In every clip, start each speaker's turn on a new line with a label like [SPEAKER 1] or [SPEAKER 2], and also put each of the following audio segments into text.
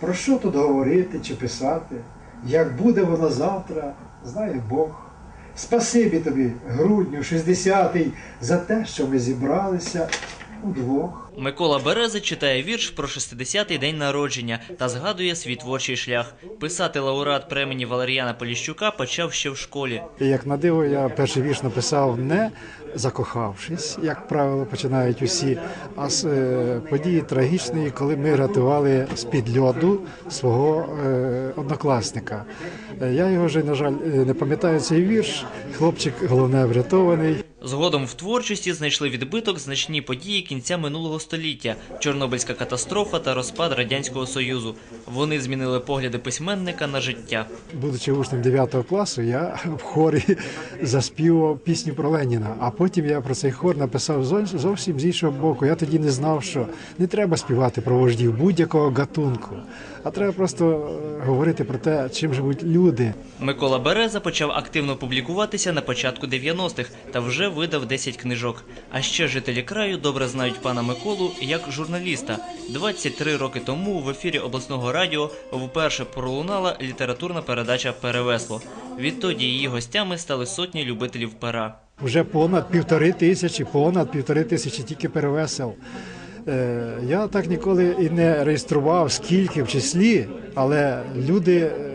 [SPEAKER 1] Про що тут говорити чи писати? Як буде воно завтра, знає Бог. Спасибі тобі, грудню, 60-й, за те, що ми зібралися удвох.
[SPEAKER 2] Микола Берези читає вірш про 60-й день народження та згадує свій творчий шлях. Писати лауреат премії Валеріана Поліщука почав ще в школі.
[SPEAKER 1] І як на диво, я перший вірш написав не закохавшись, як правило, починають усі, а з е, події трагічної, коли ми рятували з-під льоду свого е, однокласника. Е, Я його вже, на жаль, е, не пам'ятаю цей вірш. Хлопчик, головне, врятований.
[SPEAKER 2] Згодом в творчості знайшли відбиток значні події кінця минулого століття: Чорнобильська катастрофа та розпад радянського союзу. Вони змінили погляди письменника на життя.
[SPEAKER 1] Будучи учнем 9 класу, я в хорі заспівав пісню про Леніна. А потім я про цей хор написав зовсім з іншого боку. Я тоді не знав, що не треба співати про вождів будь-якого гатунку, а треба просто е, говорити про те, чим живуть люди.
[SPEAKER 2] Микола Береза почав активно публікуватися на початку 90-х та вже видав 10 книжок. А ще жителі краю добре знають пана Миколу як журналіста. 23 роки тому в ефірі обласного радіо вперше пролунала літературна передача Перевесло. Відтоді її гостями стали сотні любителів пера.
[SPEAKER 1] Вже понад півтори тисячі, понад півтори тисячі тільки перевесел. Е, Я так ніколи і не реєстрував, скільки в числі, але люди е,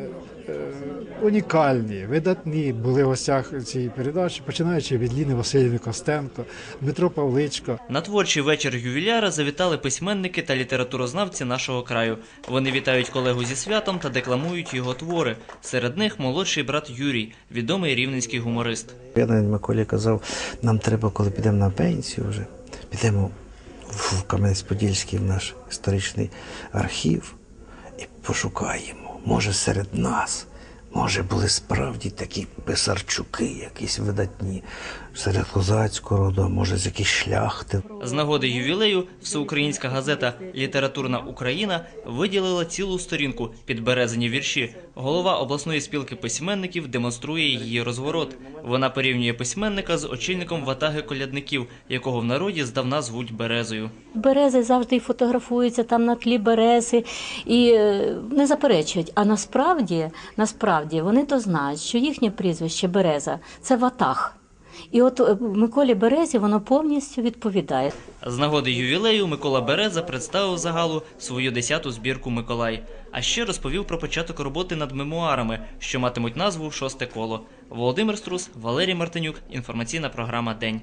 [SPEAKER 1] унікальні, видатні були в гостях цієї передачі, починаючи від Ліни Васильівни Костенко, Дмитро Павличко.
[SPEAKER 2] На творчий вечір ювіляра завітали письменники та літературознавці нашого краю. Вони вітають колегу зі святом та декламують його твори. Серед них молодший брат Юрій, відомий рівненський гуморист.
[SPEAKER 3] Я навіть Миколі казав, нам треба, коли підемо на пенсію вже, підемо в Кам'янець-Подільський в наш історичний архів і пошукаємо. Може, серед нас, може, були справді такі писарчуки, якісь видатні, серед козацького роду, може, з якісь шляхти.
[SPEAKER 2] З нагоди ювілею всеукраїнська газета Літературна Україна виділила цілу сторінку під березені вірші. Голова обласної спілки письменників демонструє її розворот. Вона порівнює письменника з очільником ватаги колядників, якого в народі здавна звуть Березою.
[SPEAKER 4] Берези завжди фотографуються там на тлі берези і е, не заперечують. А насправді, насправді вони то знають, що їхнє прізвище Береза це ватаг. І от е, Миколі Березі воно повністю відповідає.
[SPEAKER 2] З нагоди ювілею Микола Береза представив загалу свою десяту збірку Миколай. А ще розповів про початок роботи над мемуарами, що матимуть назву Шосте коло. Володимир Струс, Валерій Мартинюк. Інформаційна програма День.